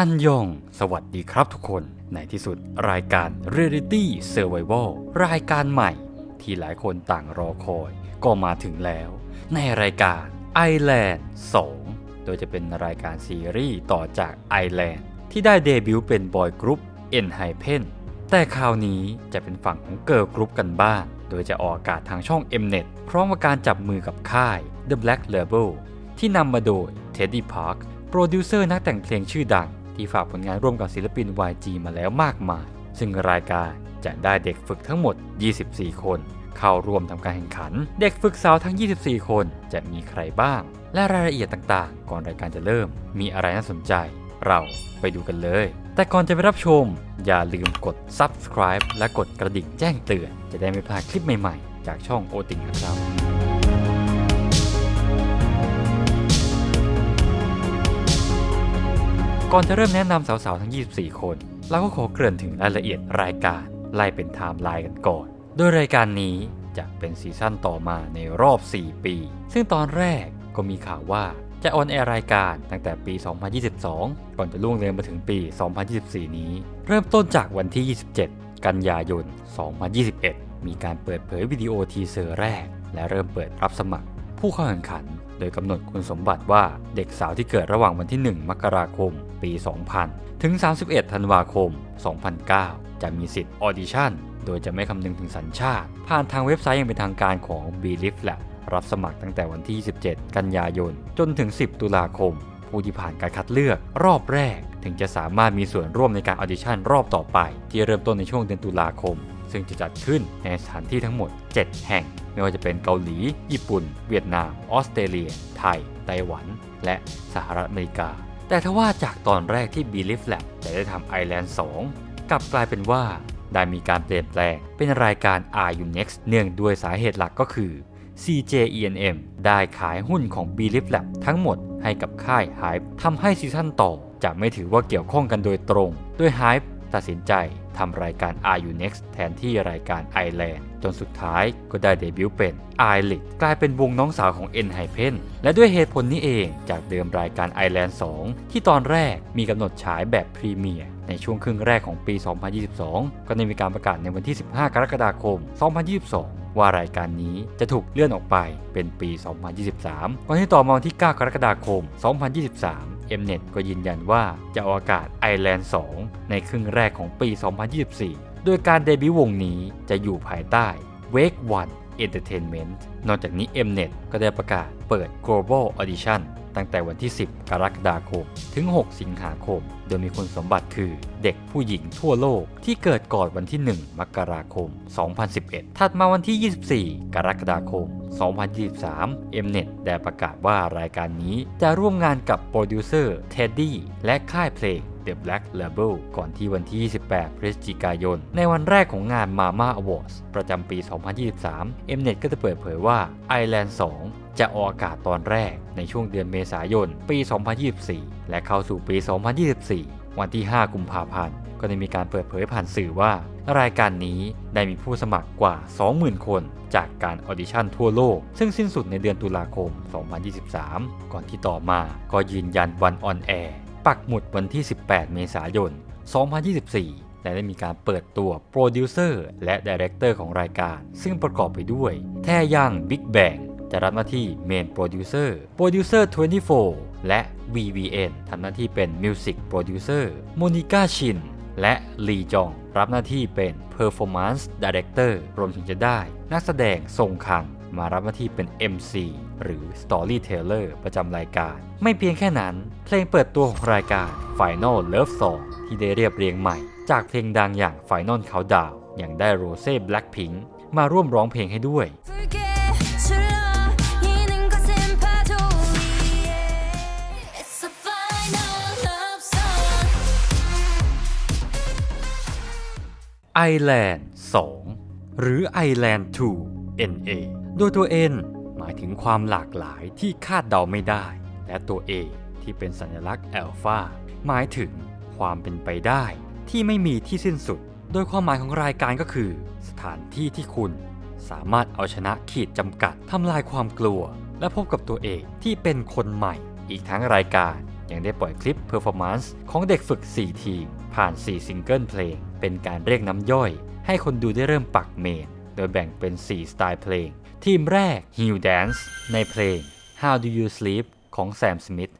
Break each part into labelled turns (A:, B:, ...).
A: อันยอง สวัสดีครับทุกคน ในที่สุดรายการ Reality Survival รายการใหม่ ที่หลายคนต่างรอคอย ก็มาถึงแล้ว ในรายการ Island 2 โดยจะเป็นรายการซีรีส์ต่อจาก Island ที่ได้เดบิวต์เป็นบอยกรุ๊ป n h y p e n แต่คราวนี้จะเป็นฝั่งของเกิร์ลกรุ๊ปกันบ้าง โดยจะออกอากาศทางช่อง Mnet พร้อมกับการจับมือกับค่าย The Black Label ที่นำมาโดย Teddy Park โปรดิวเซอร์นักแต่งเพลงชื่อดัง ที่ฝากผลงานร่วมกับศิลปิน YG มาแล้วมากมาย ซึ่งรายการจะได้เด็กฝึกทั้งหมด 24 คน เข้าร่วมทำการแข่งขัน เด็กฝึกสาวทั้ง 24 คนจะมีใครบ้าง และรายละเอียดต่างๆ ก่อนรายการจะเริ่ม มีอะไรน่าสนใจ เราไปดูกันเลย แต่ก่อนจะไปรับชม อย่าลืมกด subscribe และกดกระดิ่งแจ้งเตือน จะได้ไม่พลาดคลิปใหม่ๆ จากช่องโอติงครับ ก่อนจะเริ่มแนะนำสาวๆทั้ง 24 คน เราก็ขอเกริ่นถึงรายละเอียดรายการไล่เป็นไทม์ไลน์กันก่อน โดยรายการนี้จะเป็นซีซั่นต่อมาในรอบ 4 ปี ซึ่งตอนแรกก็มีข่าวว่าจะออนแอร์รายการตั้งแต่ปี 2022 ก่อนจะล่วงเลยมาถึงปี 2024 นี้ เริ่มต้นจากวันที่ 27 กันยายน 2021 มีการเปิดเผยวิดีโอทีเซอร์แรก และเริ่มเปิดรับสมัคร ผู้เข้าแข่งขัน โดยกำหนดคุณสมบัติว่าเด็กสาวที่เกิดระหว่างวันที่ 1 มกราคม ปี 2000 ถึง 31 ธันวาคม 2009 จะมีสิทธิ์ออดิชั่น โดยจะไม่คำนึงถึงสัญชาติ ผ่านทางเว็บไซต์อย่างเป็นทางการของ b l i f Lab รับสมัครตั้งแต่วันที่27กันยายน จนถึง 10 ตุลาคม ผู้ที่ผ่านการคัดเลือกรอบแรก ถึงจะสามารถมีส่วนร่วมในการออดิชั่นรอบต่อไป ที่เริ่มต้นในช่วงเดือนตุลาคม ซึ่งจะจัดขึ้นในสถานที่ทั้งหมด 7 แห่ง ไม่ว่าจะเป็นเกาหลี ญี่ปุ่น เวียดนาม ออสเตรเลีย ไทย ไต้หวัน และสหรัฐอเมริกา แต่ถ้าว่าจากตอนแรกที่ b l i f Lab จะได้ทำ Island 2กลับกลายเป็นว่า ได้มีการเปลี่ยนแปลงเป็นรายการ r u Next เนื่องด้วยสาเหตุหลักก็คือ CJENM ได้ขายหุ้นของ b l i f Lab ทั้งหมดให้กับค่าย Hype ทำให้ซีซั่นต่อ จะไม่ถือว่าเกี่ยวข้องกันโดยตรง ด้วย Hype ตัดสินใจทำรายการ RU Next แทนที่รายการ Island จ นสุดท้ายก็ได้เดบิวต์เป็น i l i t กลายเป็นวงน้องสาวของ n h y p e n และด้วยเหตุผลนี้เองจากเดิมรายการ Island 2ที่ตอนแรกมีกำหนดฉายแบบพรีเมียร์ในช่วงครึ่งแรกของปี 2022 ก็ได้มีการประกาศในวันที่ 15 กรกฎาคม 2022ว่ารายการนี้จะถูกเลื่อนออกไปเป็นปี 2023ก่อนที่ต่อมาวันที่ 9 กรกฎาคม 2023 Mnet ก็ยืนยันว่าจะออกอากาศ Island 2 ในครึ่งแรกของปี 2024 โดยการเดบิวต์วงนี้จะอยู่ภายใต้ Wake One Entertainment นอกจากนี้ Mnet ก็ได้ประกาศเปิด Global Audition ตั้งแต่วันที่ 10 กรกฎาคม ถึง 6 สิงหาคม โดยมีคุณสมบัติคือเด็กผู้หญิงทั่วโลกที่เกิดก่อนวันที่ 1 มกราคม 2011 ถัดมาวันที่ 24 กรกฎาคม 2023 Mnet ได้ประกาศว่ารายการนี้จะร่วมงานกับโปรดิวเซอร์ Teddy และค่ายเพลง The Black Label ก่อนที่วันที่ 28 พฤศจิกายน ในวันแรกของงาน Mama Awards ประจำปี 2023 Mnet ก็จะเปิดเผยว่า Island 2 จะออกอากาศตอนแรกในช่วงเดือนเมษายน ปี 2024 และเข้าสู่ปี 2024 วันที่ 5 กุมภาพันธ์ ก็ได้มีการเปิดเผยผ่านสื่อว่า รายการนี้ได้มีผู้สมัครกว่า 20,000 คนจากการออดิชั่นทั่วโลก ซึ่งสิ้นสุดในเดือนตุลาคม 2023 ก่อนที่ต่อมาก็ยืนยันวันออนแอร์ ปักหมุดวันที่ 18 เมษายน 2024 และได้มีการเปิดตัวโปรดิวเซอร์และดีเรคเตอร์ของรายการ ซึ่งประกอบไปด้วย แท่ย่างบิ๊กแบงจะรับหน้าที่เมนโปรดิวเซอร์โปรดิวเซอร์24 และ VVN ทำหน้าที่เป็นมิวสิกโปรดิวเซอร์โมนิก้าชินและลีจองรับหน้าที่เป็น Performance Director รวมถึงจะได้ นักแสดงทรงคัง มารับหน้าที่เป็น MC หรือ Storyteller ประจำรายการ ไม่เพียงแค่นั้น เพลงเปิดตัวของรายการ Final Love Song ที่ได้เรียบเรียงใหม่ จากเพลงดังอย่าง Final Countdown อย่างได้โรเซ่แบล็คพิงมาร่วมร้องเพลงให้ด้วย
B: ไอแลน
A: ด์2หรือไ Island 2 NA โดยตัว N หมายถึงความหลากหลายที่คาดเดาไม่ได้ และตัว A ที่เป็นสัญลักษณ์ Alpha หมายถึงความเป็นไปได้ ที่ไม่มีที่สิ้นสุด โดยความหมายของรายการก็คือ สถานที่ที่คุณ สามารถเอาชนะขีดจำกัดทำลายความกลัว และพบกับตัวเองที่เป็นคนใหม่ อีกทั้งรายการยังได้ปล่อยคลิปเพอร์ฟอร์แมนซ์ของเด็กฝึก 4 ทีม ผ่าน 4 ซิงเกิลเพลง เป็นการเรียกน้ำย่อย ให้คนดูได้เริ่มปักเมน โดยแบ่งเป็น 4 สไตล์เพลง ทีมแรก Hill Dance ในเพลง How Do You Sleep ของ Sam Smith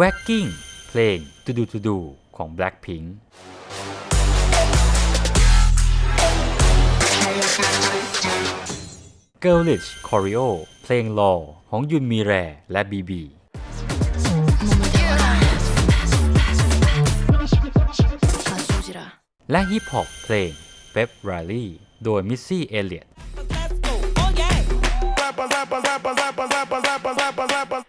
A: Wagging เพลง To Do To Do ของ Blackpink Girlish Choreo เพลง Law ของยุนมีแรและ BB
B: 봐
A: และฮิปฮอปเพลง Pep Rally โดย Missy Elliott
C: rappers, rappers, rappers, rappers, rappers, rappers, rappers, rappers.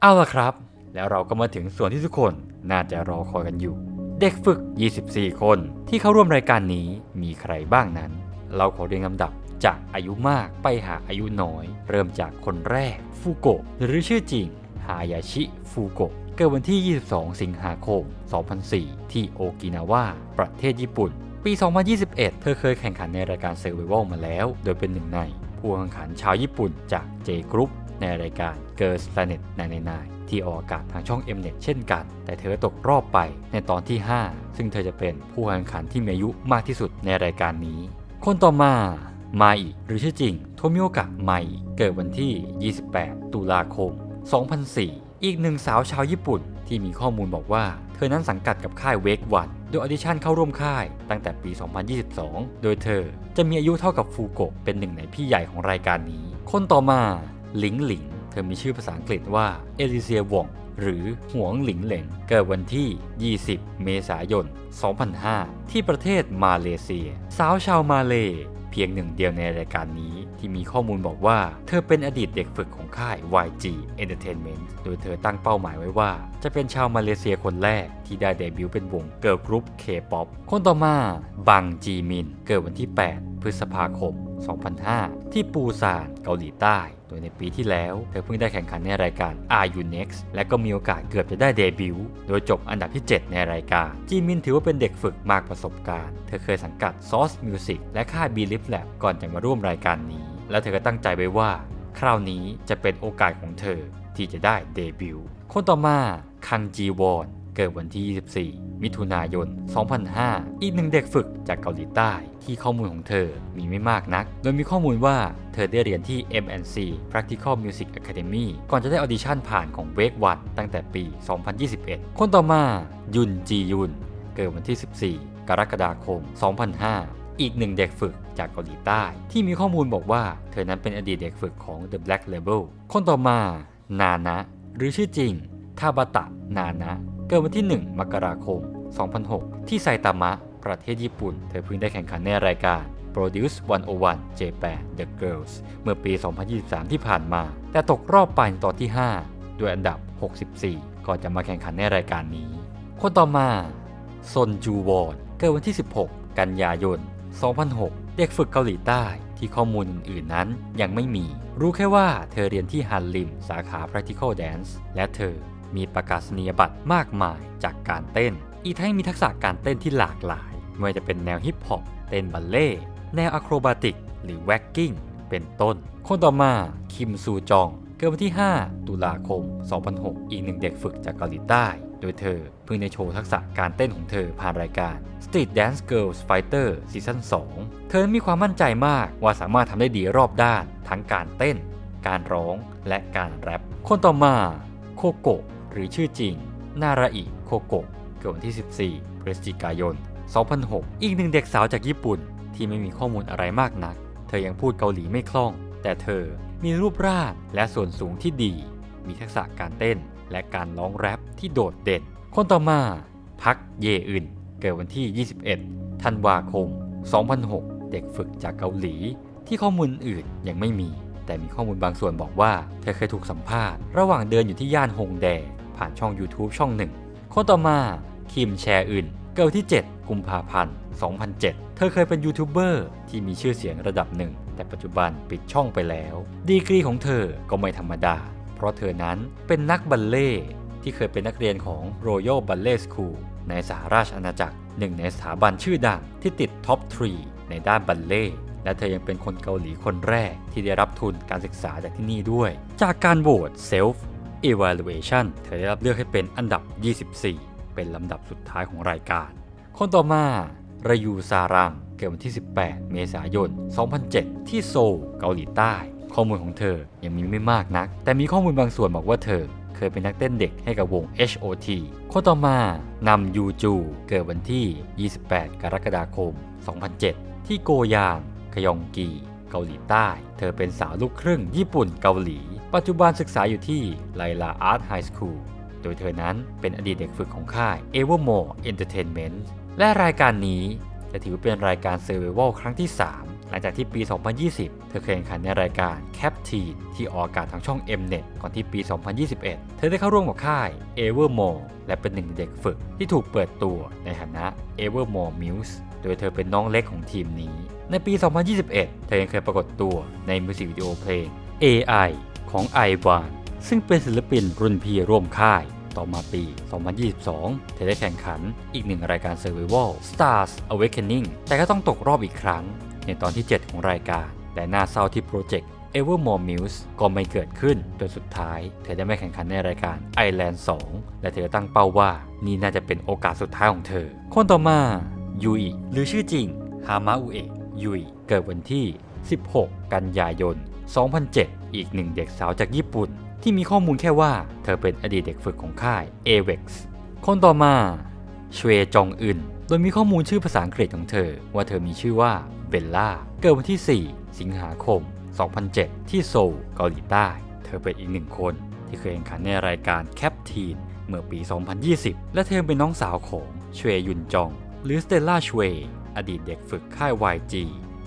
A: เอาละครับ แล้วเราก็มาถึงส่วนที่ทุกคนน่าจะรอคอยกันอยู่ เด็กฝึก 24 คนที่เข้าร่วมรายการนี้มีใครบ้างนั้น เราขอเรียงลำดับจากอายุมากไปหาอายุน้อย เริ่มจากคนแรกฟูโกะหรือชื่อจริงฮายาชิฟูโกะ กิดวันที่ 22 สิงหาคม 2004 ที่โอกินาวา ประเทศญี่ปุ่น ปี 2021 เธอเคยแข่งขันในรายการ Survival มาแล้ว โดยเป็นหนึ่งในผู้แข่งขันชาวญี่ปุ่นจาก J Group ในรายการ Girls Planet 999ที่ออกอากาศทางช่อง Mnet เช่นกัน แต่เธอตกรอบไปในตอนที่ 5 ซึ่งเธอจะเป็นผู้แข่งขันที่มีอายุมากที่สุดในรายการนี้ คนต่อมาไมหรือชื่อจริง โทมิโอกะไมเกิดวันที่ 28 ตุลาคม 2004 อีกหนึ่งสาวชาวญี่ปุ่นที่มีข้อมูลบอกว่า เธอนั้นสังกัดกับค่ายเวกวันโดยออดิชั่นเข้าร่วมค่ายตั้งแต่ปี 2022 โดยเธอจะมีอายุเท่ากับฟูโกะเป็นหนึ่งในพี่ใหญ่ของรายการนี้ คนต่อมาหลิงหลิง เธอมีชื่อภาษาอังกฤษว่าเอลิเซียวองหรือหวงหลิงเหลงเกิดวันที่ 20 เมษายน 2005 ที่ประเทศมาเลเซีย สาวชาวมาเลเพียงหนึ่งเดียวในรายการนี้ ที่มีข้อมูลบอกว่า เธอเป็นอดีตเด็กฝึกของค่าย YG Entertainment โดยเธอตั้งเป้าหมายไว้ว่า จะเป็นชาวมาเลเซียคนแรกที่ได้เดบิวต์เป็นวงเกิร์ลกรุ๊ป K-POP คนต่อมาบังจีมิน เกิดวันที่ 8 พฤษภาคม 2005 ที่ปูซานเกาหลีใต้ โดยในปีที่แล้ว เธอเพิ่งได้แข่งขันในรายการ RU Next และก็มีโอกาสเกือบจะได้เดบิวต์ โดยจบอันดับที่ 7 ในรายการ จีมินถือว่าเป็นเด็กฝึกมากประสบการณ์ เธอเคยสังกัด Source Music และค่าย b l i f Lab ก่อนจะมาร่วมรายการนี้ และเธอก็ตั้งใจไว้ว่า คราวนี้จะเป็นโอกาสของเธอที่จะได้เดบิวต์ คนต่อมาคังจีวอน กิดวันที่ 24 มิถุนายน 2005 อีกหนึ่งเด็กฝึกจากเกาหลีใต้ที่ข้อมูลของเธอมีไม่มากนัก โดยมีข้อมูลว่าเธอได้เรียนที่ MNC Practical Music Academy ก่อนจะได้ออดิชั่นผ่านของ Wake One ตั้งแต่ปี 2021 คนต่อมายุนจียุน เกิดวันที่ 14 กรกฎาคม 2005อีกหนึ่งเด็กฝึกจากเกาหลีใต้ ที่มีข้อมูลบอกว่าเธอนั้นเป็นอดีตเด็กฝึกของ The Black Label คนต่อมา นานะ หรือชื่อจริง ทาบาตะ นานะ เกิดวันที่ 1 มกราคม 2006 ที่ไซตามะ ประเทศญี่ปุ่น เธอเพิ่งได้แข่งขันในรายการ Produce 101 Japan The Girls เมื่อปี 2023 ที่ผ่านมา แต่ตกรอบไปในตอนที่ 5 ด้วยอันดับ 64 ก่อนจะมาแข่งขันในรายการนี้ คนต่อมาซนจูวอนเกิดวันที่ 16 กันยายน 2006 เด็กฝึกเกาหลีใต้ที่ข้อมูลอื่นๆนั้นยังไม่มี รู้แค่ว่าเธอเรียนที่ฮันลิม สาขา Practical Dance และเธอ มีประกาศนียบัตรมากมายจากการเต้น อีกทั้งมีทักษะการเต้นที่หลากหลาย ไม่ว่าจะเป็นแนวฮิปฮอป เต้นบัลเล่ต์แนวอะโครบาติก หรือแว็กกิ้ง เป็นต้น คนต่อมา คิมซูจอง เกิดวันที่ 5 ตุลาคม 2006 อีกหนึ่งเด็กฝึกจากเกาหลีใต้ โดยเธอเพิ่งได้โชว์ทักษะการเต้นของเธอผ่านรายการ Street Dance Girls Fighter ซีซั่น2 เธอมีความมั่นใจมากว่าสามารถทำได้ดีรอบด้าน ทั้งการเต้น การร้อง และการแรป คนต่อมา โคโกะ หรือชื่อจริง นาราอิโคโกะเกิดวันที่ 14 พฤศจิกายน 2006 อีกหนึ่งเด็กสาวจากญี่ปุ่นที่ไม่มีข้อมูลอะไรมากนัก เธอยังพูดเกาหลีไม่คล่อง แต่เธอมีรูปร่างและส่วนสูงที่ดี มีทักษะการเต้น และการร้องแรปที่โดดเด่น คนต่อมา พักเยอึน เกิดวันที่ 21 ธันวาคม 2006 เด็กฝึกจากเกาหลี ที่ข้อมูลอื่นยังไม่มี แต่มีข้อมูลบางส่วนบอกว่า เธอเคยถูกสัมภาษณ์ ระหว่างเดินอยู่ที่ย่านฮงแด ผ่านช่อง YouTube ช่องหนึ่งคนต่อมาคิมแชอึนเกิดที่ 7 กุมภาพันธ์ 2007 เธอเคยเป็นยูทูบเบอร์ที่มีชื่อเสียงระดับหนึ่ง แต่ปัจจุบันปิดช่องไปแล้ว ดีกรีของเธอก็ไม่ธรรมดา เพราะเธอนั้นเป็นนักบัลเล่ที่เคยเป็นนักเรียนของ Royal Ballet School ในสหราชอาณาจักรหนึ่งในสถาบันชื่อดังที่ติดท็อป 3 ในด้านบัลเล่และเธอยังเป็นคนเกาหลีคนแรกที่ได้รับทุนการศึกษาจากที่นี่ด้วย จากการโหวต Self Evaluation เธอได้รับเลือกให้เป็นอันดับ 24 เป็นลำดับสุดท้ายของรายการ คนต่อมารายูซารังเกิดวันที่ 18 เมษายน 2007 ที่โซลเกาหลีใต้ ข้อมูลของเธอยังมีไม่มากนัก แต่มีข้อมูลบางส่วนบอกว่าเธอเคยเป็นนักเต้นเด็กให้กับวง HOT คนต่อมานำยูจู เกิดวันที่ 28 กรกฎาคม 2007 ที่โกยางคยองกี เกาหลีใต้ เธอเป็นสาวลูกครึ่งญี่ปุ่นเกาหลี ปัจจุบันศึกษาอยู่ที่ไลลาอาร์ตไฮสคูล โดยเธอนั้นเป็นอดีตเด็กฝึกของค่าย Evermore Entertainment และรายการนี้จะถือเป็นรายการ Survival ครั้งที่ 3 หลังจากที่ปี 2020 เธอเคยแข่งขันในรายการ Cap Teen ที่ออกอากาศทางช่อง Mnet ก่อนที่ปี 2021 เธอได้เข้าร่วมกับค่าย Evermore และเป็นหนึ่งเด็กฝึกที่ถูกเปิดตัวในฐานะ Evermore Muse โดยเธอเป็นน้องเล็กของทีมนี้ ในปี 2021 เธอยังเคยปรากฏตัวในมิวสิกวิดีโอเพลง AI ของ i w a n ซึ่งเป็นศิลปินรุ่นพี่ร่วมค่าย ต่อมาปี 2022 เธอได้แข่งขันอีกหนึ่งรายการ Survival Stars Awakening แต่ก็ต้องตกรอบอีกครั้ง ในตอนที่ 7 ของรายการ แต่น่าเศร้าที่โปรเจกต์ Evermore Muse ก็ไม่เกิดขึ้นจนสุดท้าย เธอได้ไม่แข่งขันในรายการ Island 2 และเธอตั้งเป้าว่านี่น่าจะเป็นโอกาสสุดท้ายของเธอ คนต่อมายุยหรือชื่อจริงฮามาอุเอะยุยเกิดวันที่ 16 กันยายน 2007 อีกหนึ่งเด็กสาวจากญี่ปุ่น ที่มีข้อมูลแค่ว่าเธอเป็นอดีตเด็กฝึกของค่าย AVEX คนต่อมาชเวจองอึน โดยมีข้อมูลชื่อภาษาอังกฤษของเธอ ว่าเธอมีชื่อว่าเบลล่า เกิดวันที่ 4 สิงหาคม 2007 ที่โซลเกาหลีใต้ เธอเป็นอีกหนึ่งคน ที่เคยแข่งขันในรายการแคปทีนเมื่อปี 2020 และเธอเป็นน้องสาวของชเวยุนจอง หรือสเตลล่าชเวอดีตเด็กฝึกค่าย YG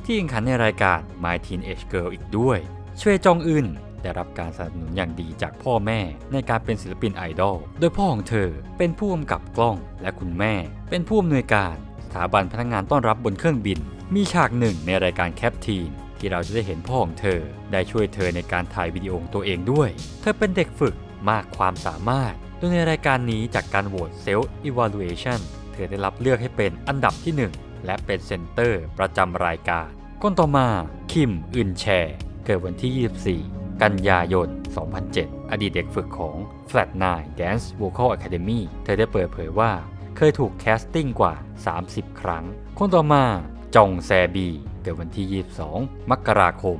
A: ที่แข่งขันในรายการ My Teenage Girl อีกด้วยชเวจองอึนได้รับการสนับสนุนอย่างดีจากพ่อแม่ในการเป็นศิลปินไอดอล โดยพ่อของเธอเป็นผู้กำกับกล้องและคุณแม่ เป็นผู้อำนวยการสถาบันพนักงานต้อนรับบนเครื่องบิน มีฉากหนึ่งในรายการแคปทีนที่เราจะได้เห็นพ่อของเธอ ได้ช่วยเธอในการถ่ายวิดีโอของตัวเองด้วย เธอเป็นเด็กฝึกมากความสามารถ โดยในรายการนี้จากการโหวต Self Evaluation เธอได้รับเลือกให้เป็นอันดับที่ 1 และเป็นเซนเตอร์ประจำรายการ คนต่อมาคิมอึนแชเกิดวันที่ 24 กันยายน 2007 อดีตเด็กฝึกของ Flat 9 Dance Vocal Academy เธอได้เปิดเผยว่าเคยถูกแคสติ้งกว่า 30 ครั้ง คนต่อมาจองแซบี เกิดวันที่ 22 มกราคม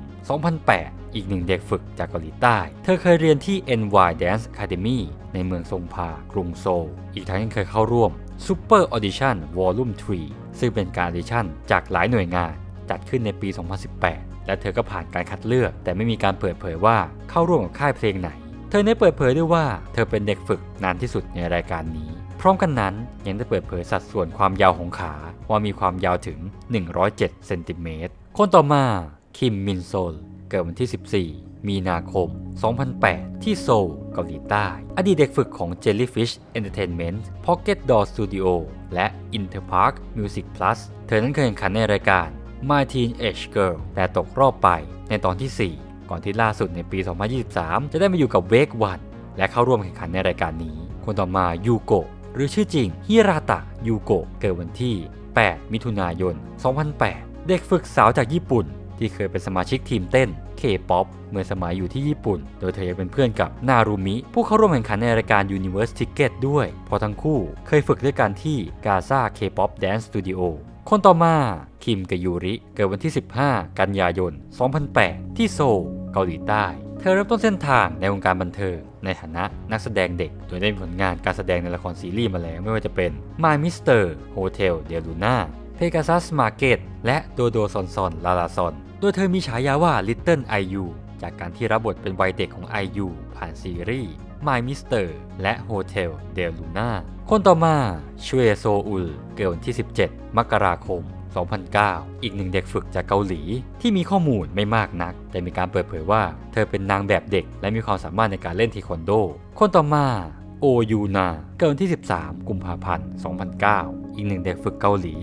A: 2008 อีกหนึ่งเด็กฝึกจากเกาหลีใต้ เธอเคยเรียนที่ NY Dance Academy ในเมืองซงพากรุงโซล อีกทั้งยังเคยเข้าร่วม Super Audition Volume 3 ซึ่งเป็นการดิชั่นจากหลายหน่วยงาน จัดขึ้นในปี 2018 และเธอก็ผ่านการคัดเลือก แต่ไม่มีการเปิดเผยว่าเข้าร่วมกับค่ายเพลงไหน เธอได้เปิดเผยด้วยว่าเธอเป็นเด็กฝึกนานที่สุดในรายการนี้ พร้อมกันนั้นยังได้เปิดเผยสัดส่วนความยาวของขาว่ามีความยาวถึง 107 เซนติเมตร คนต่อมาคิมมินโซล เกิดวันที่ 14 มีนาคม 2008 ที่โซลเกาหลีใต้ อดีตเด็กฝึกของ Jellyfish Entertainment Pocket Door Studio และ Interpark Music Plus เธอนั้นเคยแข่งขันในรายการ My Teenage Girl แต่ตกรอบไปในตอนที่ 4 ก่อนที่ล่าสุดในปี 2023 จะได้มาอยู่กับ Wake One และเข้าร่วมแข่งขันในรายการนี้ คนต่อมายูโกะหรือชื่อจริงฮิราตะยูโกะเกิดวันที่ 8 มิถุนายน 2008 เด็กฝึกสาวจากญี่ปุ่น ที่เคยเป็นสมาชิกทีมเต้น K-POP เมื่อสมัยอยู่ที่ญี่ปุ่น โดยเธอยังเป็นเพื่อนกับนารุมิ ผู้เข้าร่วมแข่งขันในรายการ Universe Ticket ด้วย เพราะทั้งคู่เคยฝึกด้วยกันที่ Gaza K-POP Dance Studio คนต่อมา คิมกับยูริ เกิดวันที่ 15 กันยายน 2008 ที่โซลเกาหลีใต้ เธอเริ่มต้นเส้นทางในวงการบันเทิง ในฐานะนักแสดงเด็ก โดยได้มีผลงานการแสดงในละครซีรีส์มาแล้วไม่ว่าจะเป็น My Mister Hotel de Luna Pegasus Market และโดโดซอ ดยเธอมีฉายาว่า Little IU จากการที่รับบทเป็นวัยเด็กของ IU ผ่านซีรีส์ My Mister และ Hotel de Luna คนต่อมาชเวโซอุล เกิดวันที่ 17 มกราคม 2009 อีกหนึ่งเด็กฝึกจากเกาหลี ที่มีข้อมูลไม่มากนัก แต่มีการเปิดเผยว่า เธอเป็นนางแบบเด็ก และมีความสามารถในการเล่นเทควันโด คนต่อมาโอยูนา เกิดวันที่ 13 กุมภาพันธ์ 2009 อีกหนึ่งเด็กฝึกเกาหลี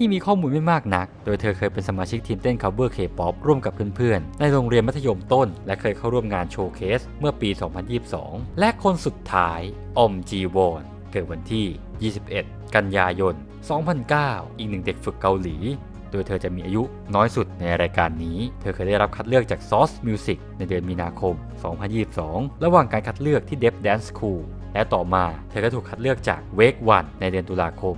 A: ที่มีข้อมูลไม่มากนัก โดยเธอเคยเป็นสมาชิกทีมเต้น cover K-pop ร่วมกับเพื่อนๆ ในโรงเรียนมัธยมต้น และเคยเข้าร่วมงานโชว์เคสเมื่อปี 2022 และคนสุดท้ายอมจีวอนเกิดวันที่ 21 กันยายน 2009 อีกหนึ่งเด็กฝึกเกาหลี โดยเธอจะมีอายุน้อยสุดในรายการนี้ เธอเคยได้รับคัดเลือกจาก Source Music ในเดือนมีนาคม 2022 ระหว่างการคัดเลือกที่ Dev Dance School และต่อมาเธอก็ถูกคัดเลือกจาก Wake One ในเดือนตุลาคม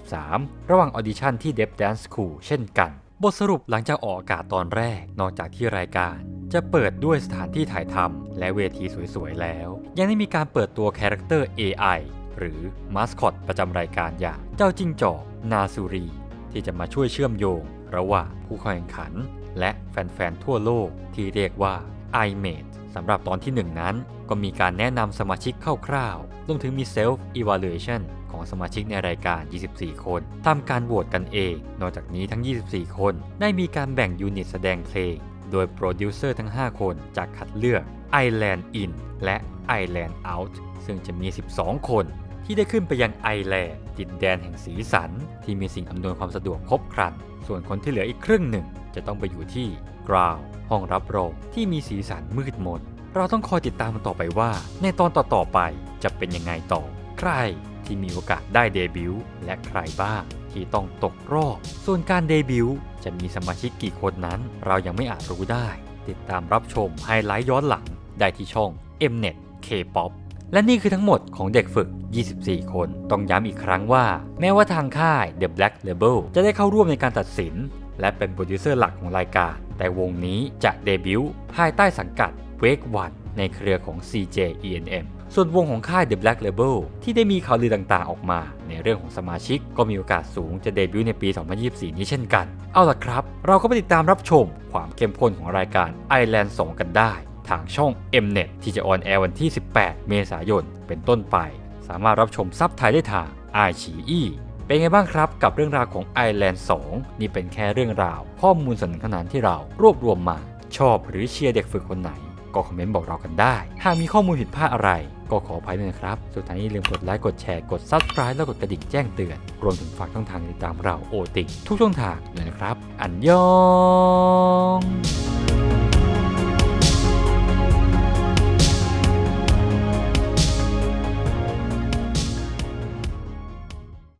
A: 2023 ระหว่างออดิชั่นที่ Dev Dance School เช่นกัน บทสรุปหลังจากออกอากาศตอนแรก นอกจากที่รายการจะเปิดด้วยสถานที่ถ่ายทำและเวทีสวยๆแล้ว ยังได้มีการเปิดตัวคาแรคเตอร์ AI หรือมาสคอตประจำรายการอย่างเจ้าจิ้งจอกนาซูรี ที่จะมาช่วยเชื่อมโยง ระหว่างผู้แข่งขัน และแฟนๆทั่วโลกที่เรียกว่า iMate สำหรับตอนที่ 1 นั้น ก็มีการแนะนำสมาชิกคร่าวๆรวมถึงมี Self Evaluation ของสมาชิกในรายการ 24 คนทำการโหวตกันเอง นอกจากนี้ทั้ง 24 คนได้มีการแบ่งยูนิตแสดงเพลง โดยโปรดิวเซอร์ทั้ง 5 คนจากคัดเลือก Island In และ Island Out ซึ่งจะมี 12 คน ที่ได้ขึ้นไปยังไอแลนด์ดินแดนแห่งสีสัน ที่มีสิ่งอำนวยความสะดวกครบครัน ส่วนคนที่เหลืออีกครึ่งหนึ่ง จะต้องไปอยู่ที่กราวห้องรับรองที่มีสีสันมืดมน เราต้องคอยติดตามมันต่อไปว่า ในตอนต่อๆไปจะเป็นยังไงต่อ ใครที่มีโอกาสได้เดบิวต์และใครบ้างที่ต้องตกรอบ ส่วนการเดบิวต์จะมีสมาชิกกี่คนนั้น เรายังไม่อาจรู้ได้ ติดตามรับชมไฮไลท์ย้อนหลังได้ที่ช่อง Mnet K-POP และนี่คือทั้งหมดของเด็กฝึก 24 คน ต้องย้ำอีกครั้งว่า แม้ว่าทางค่าย The Black Label จะได้เข้าร่วมในการตัดสิน และเป็นโปรดิวเซอร์หลักของรายการ แต่วงนี้จะเดบิวต์ภายใต้สังกัด Wake One ในเครือของ CJ ENM ส่วนวงของค่าย The Black Label ที่ได้มีข่าวลือต่างๆ ออกมา ในเรื่องของสมาชิกก็มีโอกาสสูงจะเดบิวต์ในปี 2024 นี้เช่นกัน เอาล่ะครับ เราก็ไปติดตามรับชมความเข้มข้นของรายการ Island 2 กันได้ ทางช่อง Mnet ที่จะออนแอร์วันที่ 18 เมษายน เป็นต้นไป สามารถรับชมซับไทยได้ทาง i อ e เป็นไงบ้างครับกับเรื่องราวของ Island 2 นี่เป็นแค่เรื่องราว ข้อมูลสนหนึ่งเท่านที่เรารวบรวมมา ชอบหรือเชียร์เด็กฝึกคนไหน ก็คอมเมนต์บอกเรากันได้ หากมีข้อมูลผิดพลาดอะไร ก็ขออภัยด้วยนะครับ สุดท้ายนี้อย่าลืมกดไลค์กดแชร์กด Subscribe แล้วกดกระดิ่งแจ้งเตือน รวมถึงฝากช่องทางติดตามเราโอติทุกช่องทางเลยนะครับ อันยอง